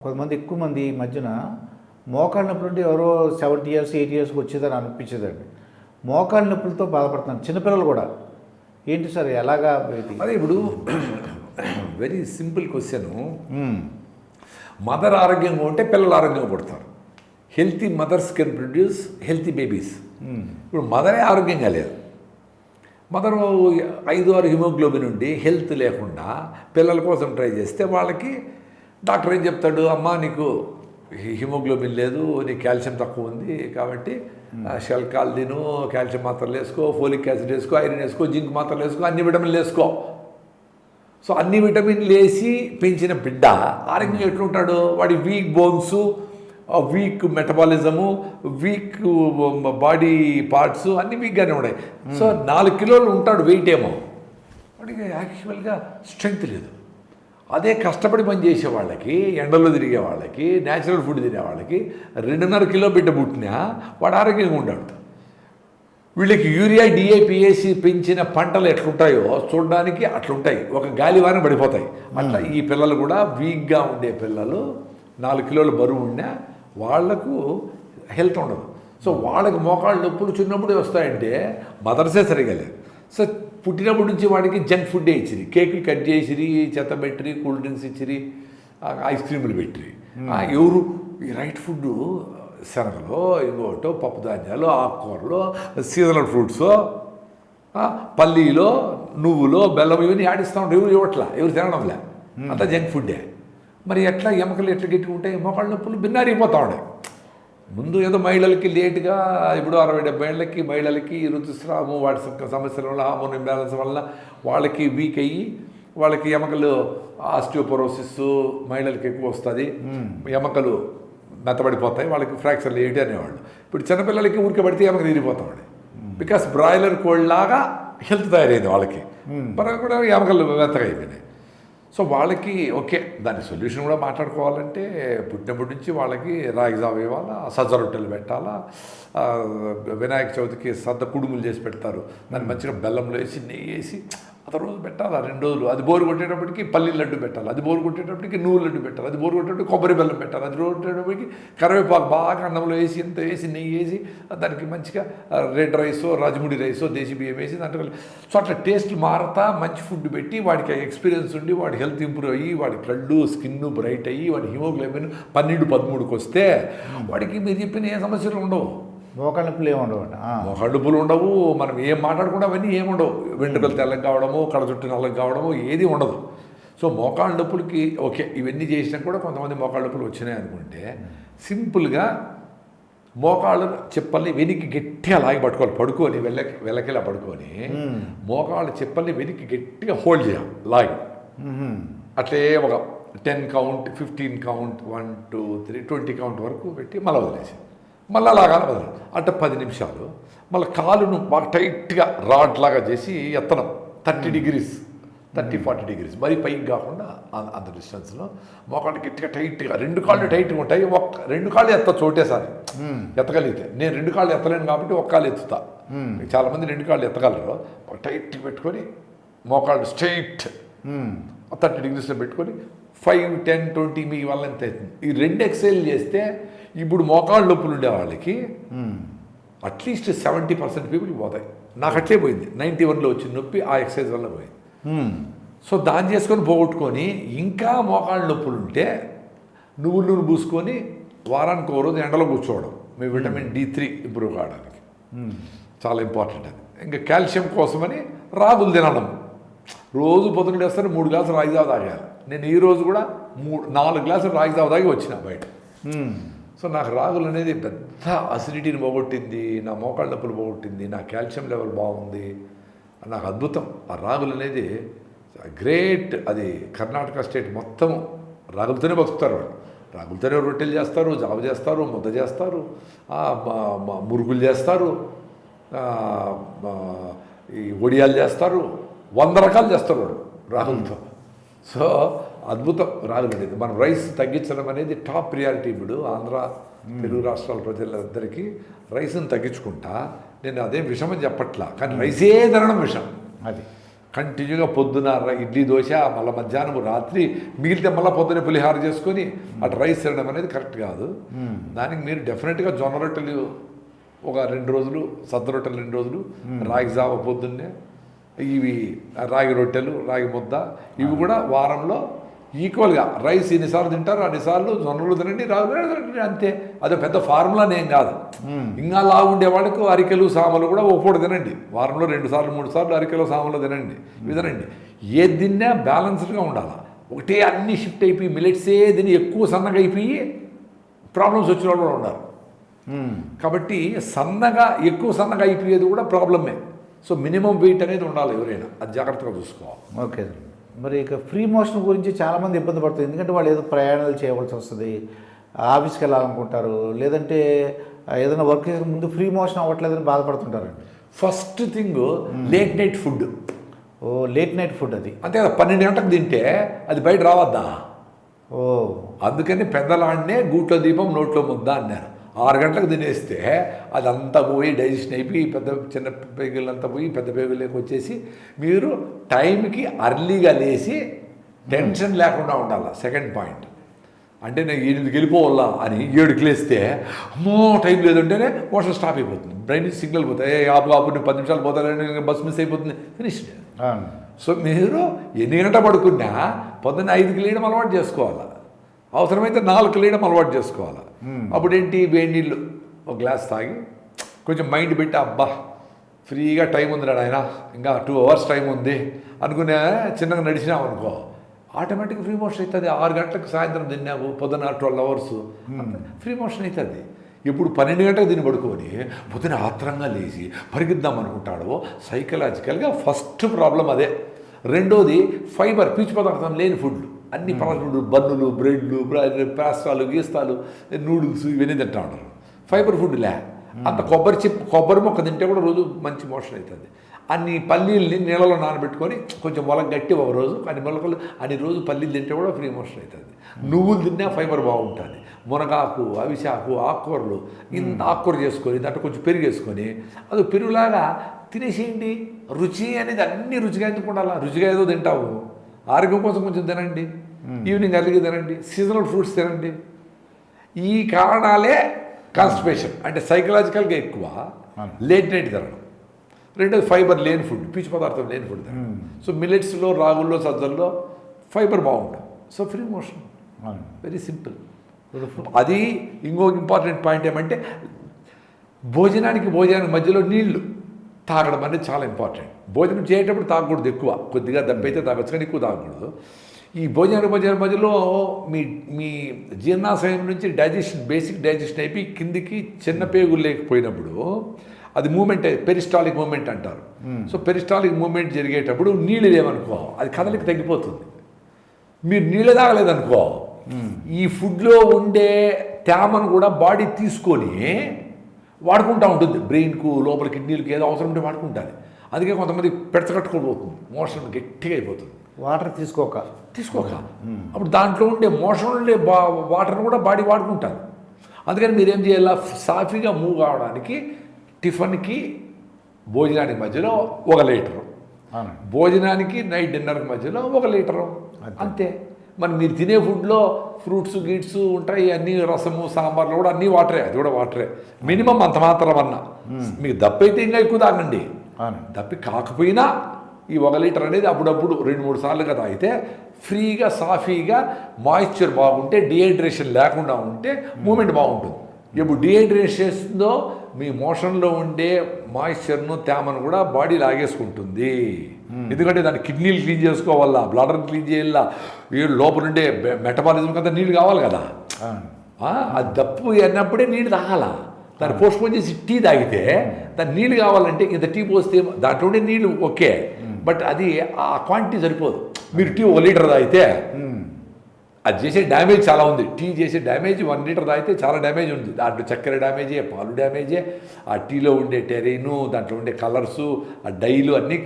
కొంతమంది ఎక్కువ మంది ఈ మధ్యన మోకాళ్ళ నొప్పులు అంటే ఎవరో సెవెంటీ ఇయర్స్ ఎయిట్ ఇయర్స్కి వచ్చేదని అనిపించేదండి. మోకాళ్ళ నొప్పులతో బాధపడుతున్నారు చిన్నపిల్లలు కూడా. ఏంటి సార్ ఎలాగా అదే ఇప్పుడు వెరీ సింపుల్ క్వశ్చన్. మదర్ ఆరోగ్యంగా ఉంటే పిల్లలు ఆరోగ్యంగా పుడతారు. Healthy mothers can produce healthy babies. ఇప్పుడు మదరే ఆరోగ్యంగా లేదు. మదర్ ఐదు ఆరు హిమోగ్లోబిన్ ఉండి హెల్త్ లేకుండా పిల్లల కోసం ట్రై చేస్తే వాళ్ళకి డాక్టర్ ఏం చెప్తాడు అమ్మా నీకు హిమోగ్లోబిన్ లేదు నీకు కాల్షియం తక్కువ ఉంది కాబట్టి షెల్కాల్ తిను కాల్షియం మాత్రలు వేసుకో ఫోలిక్ యాసిడ్ వేసుకో ఐరన్ వేసుకో జింక్ మాత్రలు వేసుకో అన్ని విటమిన్లు వేసుకో. సో అన్ని విటమిన్లు వేసి పెంచిన బిడ్డ ఆరోగ్యంగా ఎట్లుంటాడు? వాడి weak bones weak metabolism weak body parts అన్ని వీక్గానే ఉన్నాయి. సో నాలుగు కిలోలు ఉంటాడు వెయిట్ ఏమో. వాడికి యాక్చువల్గా స్ట్రెంగ్త్ లేదు. అదే కష్టపడి పని చేసే వాళ్ళకి ఎండలో తిరిగే వాళ్ళకి న్యాచురల్ ఫుడ్ తినే వాళ్ళకి రెండున్నర కిలో బిడ్డ పుట్టినా వాడు ఆరోగ్యంగా ఉంటాడు వీళ్ళకి యూరియా డిఏపిఏసి పెంచిన పంటలు ఎట్లుంటాయో చూడడానికి అట్లుంటాయి. ఒక గాలివాన పడిపోతాయి. అట్లా ఈ పిల్లలు కూడా వీక్గా ఉండే పిల్లలు నాలుగు కిలోల బరువు ఉన్నా వాళ్ళకు హెల్త్ ఉండదు. సో వాళ్ళకి మోకాళ్ళు నొప్పులు చిన్నప్పుడే వస్తాయంటే మదర్సే సరిగా లేదు. సో పుట్టినప్పటి నుంచి వాడికి జంక్ ఫుడ్డే ఇచ్చిరి? కేకులు కట్ చేసిరి చెత్త పెట్టిరి కూల్ డ్రింక్స్ ఇచ్చిరి ఐస్ క్రీములు పెట్టిరి. ఆ, ఎవరు? ఈ రైట్ ఫుడ్ శనగలు ఇంకోటో పప్పు ధాన్యాలు ఆకుకూరలు సీజనల్ ఫ్రూట్స్ పల్లీలో నువ్వులో బెల్లం ఇవన్నీ ఆడిస్తూ ఉంటారు. ఎవరు ఇవ్వట్లా? ఎవరు తినడంలే? అంతా జంక్ ఫుడ్డే. మరి ఎట్లా? ఎముకలు ఎట్లా గట్టి ఉంటాయి? మోకాళ్ళ నొప్పులు బిన్నారిపోతూ ఉన్నాయి ముందు ఏదో మహిళలకి లేటుగా ఇప్పుడు అరవై డెబ్బై ఏళ్ళకి మహిళలకి ఋతుస్రావము వాటి సమస్యల వల్ల హార్మోన్ ఇంబ్యాలెన్స్ వల్ల వాళ్ళకి వీక్ అయ్యి వాళ్ళకి ఎముకలు ఆస్టియోపరోసిస్ మహిళలకి ఎక్కువ వస్తుంది. ఎముకలు మెత్తబడిపోతాయి వాళ్ళకి ఫ్రాక్చర్లు ఏంటి అనేవాళ్ళు. ఇప్పుడు చిన్నపిల్లలకి ఊరికే పడితే ఎముక తీరిపోతాడు బికాస్ బ్రాయిలర్ కోల్డ్ లాగా హెల్త్ తయారైంది వాళ్ళకి. మనకు కూడా ఎముకలు మెత్తగా అయిపోయినాయి. సో వాళ్ళకి ఓకే దాని సొల్యూషన్ కూడా మాట్లాడుకోవాలంటే పుట్టినప్పటి నుంచి వాళ్ళకి రాగి ఇవ్వాలా సజ్జ రొట్టెలు పెట్టాలా వినాయక చవితికి సద్ద కుడుములు చేసి పెడతారు. దాన్ని మంచిగా బెల్లంలో వేసి నెయ్యి వేసి అత రోజు పెట్టాలి ఆ రెండు రోజులు. అది బోరు కొట్టేటప్పటికి పల్లి లడ్డు పెట్టాలి అది బోరు కొట్టేటప్పటికి నూరు లడ్డు పెట్టాలి అది బోరు కొట్టేటప్పుడు కొబ్బరి బెల్లం పెట్టాలి అది బోరు కొట్టేటప్పటికి కరివేపాకు బాగా అన్నంలో వేసి ఇంత వేసి నెయ్యి వేసి దానికి మంచిగా రెడ్ రైసో రాజముడి రైసో దేశీ బియ్యం వేసి దాంట్లో సో అట్లా టేస్ట్ మారతా మంచి ఫుడ్ పెట్టి వాడికి ఎక్స్పీరియన్స్ ఉండి వాడి హెల్త్ ఇంప్రూవ్ అయ్యి వాడి బ్లడ్ స్కిన్ బ్రైట్ అయ్యి వాడి హిమోగ్లోబిన్ పన్నెండు పదమూడుకి వస్తే వాడికి మీరు చెప్పిన ఏ సమస్యలు ఉండవు. మోకాళ్ళ నొప్పులు ఏమి ఉండవండి ఆ. కడుపులు ఉండవు మనం ఏం మాట్లాడుకున్నా అవన్నీ ఏమి ఉండవు. వెంట్రుకలు తెల్లగా కావడము కళ్ళ చుట్టూ నల్లగా కావడము ఏది ఉండదు. సో మోకాళ్ళ నొప్పులకి ఓకే ఇవన్నీ చేసినా కూడా కొంతమంది మోకాళ్ళ నొప్పులు వచ్చినాయి అనుకుంటే సింపుల్గా మోకాళ్ళు చెప్పల్ని వెనక్కి గట్టిగా లాగి పట్టుకోవాలి పడుకొని వెళ్ళకి వెళ్ళకిలా పడుకొని మోకాళ్ళ చెప్పల్ని వెనక్కి గట్టిగా హోల్డ్ చేయాలి లాగి. అట్లే ఒక ten count fifteen count one two three twenty count వరకు పెట్టి మళ్ళీ వదిలేసి మళ్ళీ అలాగా వదలాలి అంటే పది నిమిషాలు. మళ్ళీ కాలును బాగా టైట్గా రాడ్ లాగా చేసి ఎత్తనం. Thirty degrees. Thirty forty degrees. మరి పైకి కాకుండా అంత డిస్టెన్స్లో. మోకాళ్ళు గట్టిగా టైట్గా రెండు కాళ్ళు టైట్గా ఉంటాయి. ఒక్క రెండు కాళ్ళు ఎత్త చోటేసారి ఎత్తగలిగితే. నేను రెండు కాళ్ళు ఎత్తలేను కాబట్టి ఒక్క కాళ్ళు ఎత్తుతా. చాలామంది రెండు కాళ్ళు ఎత్తగలరు. ఒక టైట్ పెట్టుకొని మోకాళ్ళు స్ట్రైట్. థర్టీ డిగ్రీస్లో పెట్టుకొని ఫైవ్ టెన్ ట్వంటీ మీ వల్ల ఎంత అవుతుంది? ఈ రెండు ఎక్సైజ్ చేస్తే ఇప్పుడు మోకాళ్ళ నొప్పులు ఉండే వాళ్ళకి. అట్లీస్ట్ సెవెంటీ పర్సెంట్ పీపుల్ పోతాయి. నాకు అట్లే పోయింది. నైంటీ వన్లో వచ్చిన నొప్పి ఆ ఎక్సైజ్ వల్ల పోయింది. సో దాన్ని చేసుకొని పోగొట్టుకొని ఇంకా మోకాళ్ళ నొప్పులు ఉంటే నువ్వుల నూనె పూసుకొని వారానికి ఒక రోజు ఎండలో కూర్చోవడం. మీ విటమిన్ డి త్రీ ఇంప్రూవ్ కావడానికి. చాలా ఇంపార్టెంట్ అది. ఇంకా కాల్షియం కోసమని రాగులు తినడం. రోజు పొద్దున లేస్తారు మూడు గ్లాసులు రాగి జావ తాగాలి నేను ఈ రోజు కూడా మూడు నాలుగు గ్లాసులు రాగి జావ తాగి వచ్చిన బయట. సో నాకు రాగులు అనేది పెద్ద అసిడిటీని పోగొట్టింది నా మోకాళ్ళ నొప్పులు పోగొట్టింది నా కాల్షియం లెవెల్ బాగుంది. నాకు అద్భుతం. ఆ రాగులు అనేది గ్రేట్ అది కర్ణాటక స్టేట్ మొత్తం రాగులతోనే బతుకుతారు వాళ్ళు. రాగులతోనే రొట్టెలు చేస్తారు జావ చేస్తారు ముద్ద చేస్తారు మురుగులు చేస్తారు ఈ ఒడియాలు చేస్తారు వంద రకాలు చేస్తారు వాళ్ళు రాగులతో. సో అద్భుతం రాగులు అనేది మనం రైస్ తగ్గించడం అనేది టాప్ ప్రియారిటీ ఇప్పుడు ఆంధ్ర తెలుగు రాష్ట్రాల ప్రజలందరికీ రైస్ని తగ్గించుకుంటా. నేను అదేం విషమని చెప్పట్లా కానీ రైసే తినడం విషం. అది. కంటిన్యూగా పొద్దున ఇడ్లీ దోశ మళ్ళీ మధ్యాహ్నం రాత్రి మిగిలితే మళ్ళీ పొద్దున పులిహార చేసుకొని అటు రైస్ తినడం అనేది కరెక్ట్ కాదు. దానికి మీరు డెఫినెట్గా జొన్న రొట్టెలు ఒక రెండు రోజులు సద్ద రొట్టెలు రెండు రోజులు రాగి జావ పొద్దున్నే ఇవి రాగి రొట్టెలు రాగి ముద్ద ఇవి కూడా వారంలో ఈక్వల్గా రైస్ ఎన్నిసార్లు తింటారు అన్నిసార్లు జొన్నలు తినండి రాగులు తినండి అంతే. అదో పెద్ద ఫార్ములానేం కాదు. ఇంకా లా ఉండే వాళ్ళకు అరికెలు సామలు కూడా ఒక పూట తినండి. వారంలో రెండు సార్లు మూడు సార్లు అరికెలు సామలు తినండి. ఇవి తినండి. ఏది తిన్నా బ్యాలెన్స్డ్గా ఉండాలి. ఒకటే అన్ని షిఫ్ట్ అయిపోయి మిలెట్సే తిని ఎక్కువ సన్నగా అయిపోయి ప్రాబ్లమ్స్ వచ్చిన వాళ్ళు కూడా ఉన్నారు. మ్మ్. కాబట్టి సన్నగా ఎక్కువ సన్నగా అయిపోయేది కూడా ప్రాబ్లమే. సో మినిమం వెయిట్ అనేది ఉండాలి ఎవరైనా. అది జాగ్రత్తగా చూసుకోవాలి. ఓకే మరి ఇక ఫ్రీ మోషన్ గురించి చాలామంది ఇబ్బంది పడుతుంది. ఎందుకంటే వాళ్ళు ఏదో ప్రయాణాలు చేయవలసి వస్తుంది ఆఫీస్కి వెళ్ళాలనుకుంటారు లేదంటే ఏదైనా వర్క్ చేసే ముందు ఫ్రీ మోషన్ అవ్వట్లేదని బాధపడుతుంటారండి. First thing late night food oh late night food అది. అంతే కదా పన్నెండు గంటలకు తింటే అది బయట రావద్దా? ఓ. అందుకని పెద్దలాడినే గూట్లో దీపం నోట్లో ముద్ద అన్నారు. ఆరు గంటలకు తినేస్తే అదంతా పోయి డైజెషన్ అయిపోయి పెద్ద చిన్న పేగులంతా పోయి పెద్ద పేగులోకి వచ్చేసి మీరు టైంకి అర్లీగా లేచి టెన్షన్ లేకుండా ఉండాలి సెకండ్ పాయింట్. అంటే నేను ఎనిమిదికి వెళ్ళిపోవాలా అని ఏడుకి లేస్తే అమ్మో టైం లేదంటేనే మోషన్ స్టాప్ అయిపోతుంది. బ్రెయిన్ సిగ్నల్ పోతాయి ఆపు ఆపు నేను పది నిమిషాలు పోతాను బస్ మిస్ అయిపోతుంది. ఫినిష్. సో మీరు ఎన్ని గంట పడుకున్నా పొద్దున్న ఐదుకి లేయడం అలవాటు చేసుకోవాలి. అవసరమైతే నాలుగు లేయడం అలవాటు చేసుకోవాలి. అప్పుడు ఏంటి వేడి నీళ్ళు ఒక గ్లాస్ తాగి కొంచెం మైండ్ పెట్టి అబ్బా ఫ్రీగా టైం ఉంది ఆయన ఇంకా టూ అవర్స్ టైం ఉంది అనుకునే చిన్నగా నడిచినాం అనుకో ఆటోమేటిక్ ఫ్రీ మోషన్ అవుతుంది ఆరు గంటలకు సాయంత్రం తిన్నావు పొద్దున ట్వెల్వ్ అవర్స్. ఫ్రీ మోషన్ అవుతుంది ఇప్పుడు పన్నెండు గంటలకు దీన్ని పడుకొని పొద్దున ఆత్రంగా లేచి పరిగిద్దాం అనుకుంటాడో. సైకలాజికల్గా ఫస్ట్ ప్రాబ్లం అదే. రెండోది ఫైబర్ పీచు పదార్థం లేని ఫుడ్లు అన్ని పదార్థాలు బన్నులు బ్రెడ్లు పాస్తాలు గీస్తాలు నూడిల్స్ ఇవన్నీ తింటా ఉంటారు. ఫైబర్ ఫుడ్ లే. అంత కొబ్బరి చిప్ కొబ్బరి మొక్క తింటే కూడా రోజు మంచి మోషన్ అవుతుంది అన్ని పల్లీల్ని నీళ్ళలో నానబెట్టుకొని కొంచెం మొలక గట్టి ఒక రోజు అన్ని మొలకలు అన్ని రోజు పల్లీలు తింటే కూడా ఫ్రీ మోషన్ అవుతుంది నువ్వులు తిన్నా ఫైబర్ బాగుంటుంది. మునగాకు అవిశాకు ఆకుకూరలు ఇంత ఆకుకూర చేసుకొని దాంట్లో కొంచెం పెరుగు వేసుకొని అది పెరుగులాగా తినేసేయండి. రుచి అనేది అన్ని రుచిగా ఎందుకు ఉండాలా? రుచిగా ఏదో తింటావు. ఆరోగ్యం కోసం కొంచెం తినండి ఈవినింగ్ అర్లీగా తినండి సీజనల్ ఫ్రూట్స్ తినండి. ఈ కారణాలే కాన్స్టిపేషన్ అంటే సైకలాజికల్గా ఎక్కువ లేట్ నైట్ తినడం. రెండోది ఫైబర్ లేని ఫుడ్ పీచు పదార్థం లేని ఫుడ్ తినడం. సో మిల్లెట్స్లో రాగుల్లో సజ్జల్లో ఫైబర్ బాగుంటుంది so free motion. Very simple అది ఇంకో ఇంపార్టెంట్ పాయింట్ ఏమంటే భోజనానికి భోజనానికి మధ్యలో నీళ్ళు తాగడం అనేది చాలా ఇంపార్టెంట్. భోజనం చేసేటప్పుడు తాగకూడదు ఎక్కువ. కొద్దిగా దెబ్బైతే తాగొచ్చు కానీ ఎక్కువ తాగకూడదు. ఈ భోజనానికి భోజనం మధ్యలో మీ మీ జీర్ణాశయం నుంచి డైజెషన్ బేసిక్ డైజెషన్ అయిపోయి కిందికి చిన్న పేగులు లేకపోయినప్పుడు అది మూమెంట్ పెరిస్టాలిక్ మూమెంట్ అంటారు. సో పెరిస్టాలిక్ మూమెంట్ జరిగేటప్పుడు నీళ్ళు లేవనుకో అది కదలిక తగ్గిపోతుంది. మీరు నీళ్ళు తాగలేదనుకో ఈ ఫుడ్లో ఉండే తేమను కూడా బాడీ తీసుకొని వాడుకుంటూ ఉంటుంది. బ్రెయిన్కు లోపల కిడ్నీలకు ఏదో అవసరం ఉంటే వాడుకుంటుంది. అందుకే కొంతమంది పెడచకట్టుకోబోతుంది మోషన్ గట్టిగా అయిపోతుంది వాటర్ తీసుకోక. తీసుకోక. అప్పుడు దాంట్లో ఉండే మోషన్ ఉండే బా వాటర్ని కూడా బాడీ వాడుకుంటారు అందుకని మీరేం చేయాలా? సాఫీగా మూవ్ కావడానికి టిఫిన్కి భోజనానికి మధ్యలో ఒక లీటరు. భోజనానికి నైట్ డిన్నర్కి మధ్యలో ఒక లీటరు. అంతే. మరి మీరు తినే ఫుడ్లో ఫ్రూట్స్ గీట్స్ ఉంటాయి అన్ని రసము సాంబార్లు కూడా అన్నీ వాటరే అది కూడా వాటరే. మినిమం అంత మాత్రం అన్న. మీకు దప్పైతే ఇంకా ఎక్కువ తాగండి దప్పి కాకపోయినా ఈ ఒక లీటర్ అనేది అప్పుడప్పుడు రెండు మూడు సార్లుగా తాగితే ఫ్రీగా సాఫీగా మాయిశ్చర్ బాగుంటే డిహైడ్రేషన్ లేకుండా ఉంటే మూమెంట్ బాగుంటుంది. ఎప్పుడు డిహైడ్రేషన్ చేస్తుందో మీ మోషన్లో ఉండే మాయిశ్చర్ను తేమను కూడా బాడీ లాగేసుకుంటుంది. ఎందుకంటే దాన్ని కిడ్నీలు క్లీన్ చేసుకోవాలా బ్లడర్ క్లీన్ చేయాలా ఈ లోపల ఉండే మెటబాలిజం కదా నీళ్ళు కావాలి కదా. ఆ, దప్పు అన్నప్పుడే నీళ్ళు తాగాల. దాన్ని పోస్ట్పోన్ చేసి టీ తాగితే దాని నీళ్ళు కావాలంటే ఇంత టీ పోస్తే దాంట్లో ఉండే నీళ్ళు ఓకే. బట్ అది ఆ క్వాంటిటీ సరిపోదు. మీరు టీ ఒక లీటర్ తాగితే అది చేసే డ్యామేజ్ చాలా ఉంది. టీ చేసే డ్యామేజ్ వన్ లీటర్ తాగితే చాలా డ్యామేజ్ ఉంది. దాంట్లో చక్కెర డ్యామేజే పాలు డ్యామేజే ఆ టీలో ఉండే టెరైను దాంట్లో ఉండే కలర్సు ఆ డైలు అన్నీ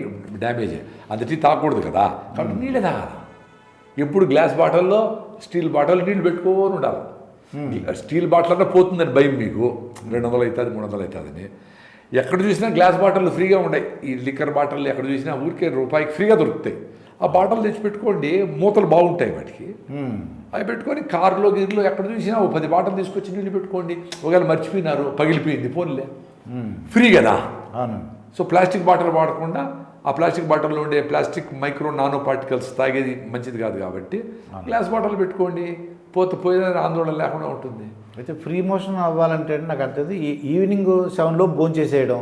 డ్యామేజే. అంత టీ తాగకూడదు కదా. కాబట్టి నీళ్ళే తాగాలి. ఎప్పుడు గ్లాస్ బాటిల్లో స్టీల్ బాటిల్ నీళ్ళు పెట్టుకోని ఉండాలి. స్టీల్ బాటిల్ అన్నా పోతుందని భయం మీకు. రెండు వందలు అవుతుంది మూడు వందలు అవుతుందని ఎక్కడ చూసినా గ్లాస్ బాటిల్ ఫ్రీగా ఉన్నాయి ఈ లిక్కర్ బాటిల్ ఎక్కడ చూసినా ఊరికే రూపాయికి ఫ్రీగా దొరుకుతాయి. ఆ బాటిల్ తెచ్చి పెట్టుకోండి మూతలు బాగుంటాయి వాటికి. అవి పెట్టుకొని కారులో గిరిలో ఎక్కడ చూసినా ఓ పది బాటలు తీసుకొచ్చి నీళ్ళు పెట్టుకోండి. ఒకవేళ మర్చిపోయినారు పగిలిపోయింది మ్మ్. ఫ్రీ కదా? అవునండి సో ప్లాస్టిక్ బాటిల్ వాడకుండా ఆ ప్లాస్టిక్ బాటిల్లో ఉండే ప్లాస్టిక్ మైక్రో నానో పార్టికల్స్ తాగేది మంచిది కాదు కాబట్టి గ్లాస్ బాటిల్ పెట్టుకోండి. పోతే పోయిన ఆందోళన లేకుండా ఉంటుంది. అయితే ఫ్రీ మోషన్ అవ్వాలంటే నాకు అర్థం ఈ ఈవినింగ్ సెవెన్లో భోజనం చేసేయడం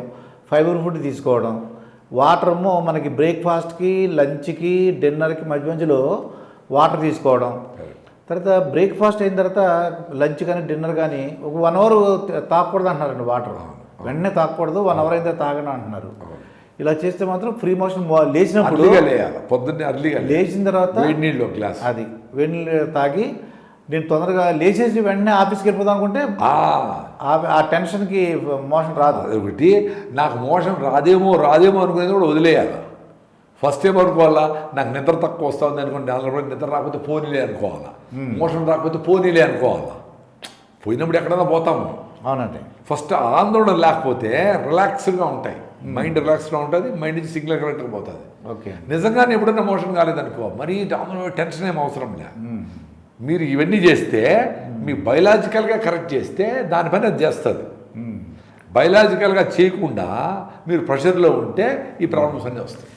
ఫైబర్ ఫుడ్ తీసుకోవడం వాటర్ మనకి బ్రేక్ఫాస్ట్కి లంచ్కి డిన్నర్కి మధ్య మధ్యలో వాటర్ తీసుకోవడం. తర్వాత బ్రేక్ఫాస్ట్ అయిన తర్వాత లంచ్ కానీ డిన్నర్ కానీ ఒక వన్ అవర్ తాగకూడదు అంటున్నారండి వాటర్. వెంటనే తాగకూడదు వన్ అవర్ అయితే తాగను అంటున్నారు. ఇలా చేస్తే మాత్రం ఫ్రీ మోషన్ లేచినప్పుడు పొద్దున్నే అర్లీగా. లేచిన తర్వాత నీళ్ళు ఒక గ్లాస్. అది వేడి నీళ్ళు తాగి నేను తొందరగా లేచేసి వెంటనే ఆఫీస్కి వెళ్ళిపోదాం అనుకుంటే ఆ, టెన్షన్కి మోషన్ రాదు. అదొకటి నాకు మోషన్ రాదేమో రాదేమో అనుకునేది కూడా వదిలేయాలి. ఫస్ట్ ఏం అనుకోవాలా? నాకు నిద్ర తక్కువ వస్తుంది అనుకోండి కూడా నిద్ర రాకపోతే పోనీలే అనుకోవాలా? మోషన్ రాకపోతే పోనీలే అనుకోవాలా? పోయినప్పుడు ఎక్కడైనా పోతాము అవునండి. ఫస్ట్ ఆందోళన లేకపోతే రిలాక్స్గా ఉంటాయి. మైండ్ రిలాక్స్గా ఉంటుంది మైండ్ నుంచి సిగ్నల్ కరెక్ట్గా పోతుంది. ఓకే. నిజంగానే ఎప్పుడైనా మోషన్ కాలేదనుకో మరీ టెన్షన్ ఏం అవసరం లే. మీరు ఇవన్నీ చేస్తే మీ బయలాజికల్గా కరెక్ట్ చేస్తే దానిపైన అది చేస్తుంది. బయలాజికల్గా చేయకుండా మీరు ప్రెషర్లో ఉంటే ఈ ప్రాబ్లమ్స్ అన్నీ వస్తాయి.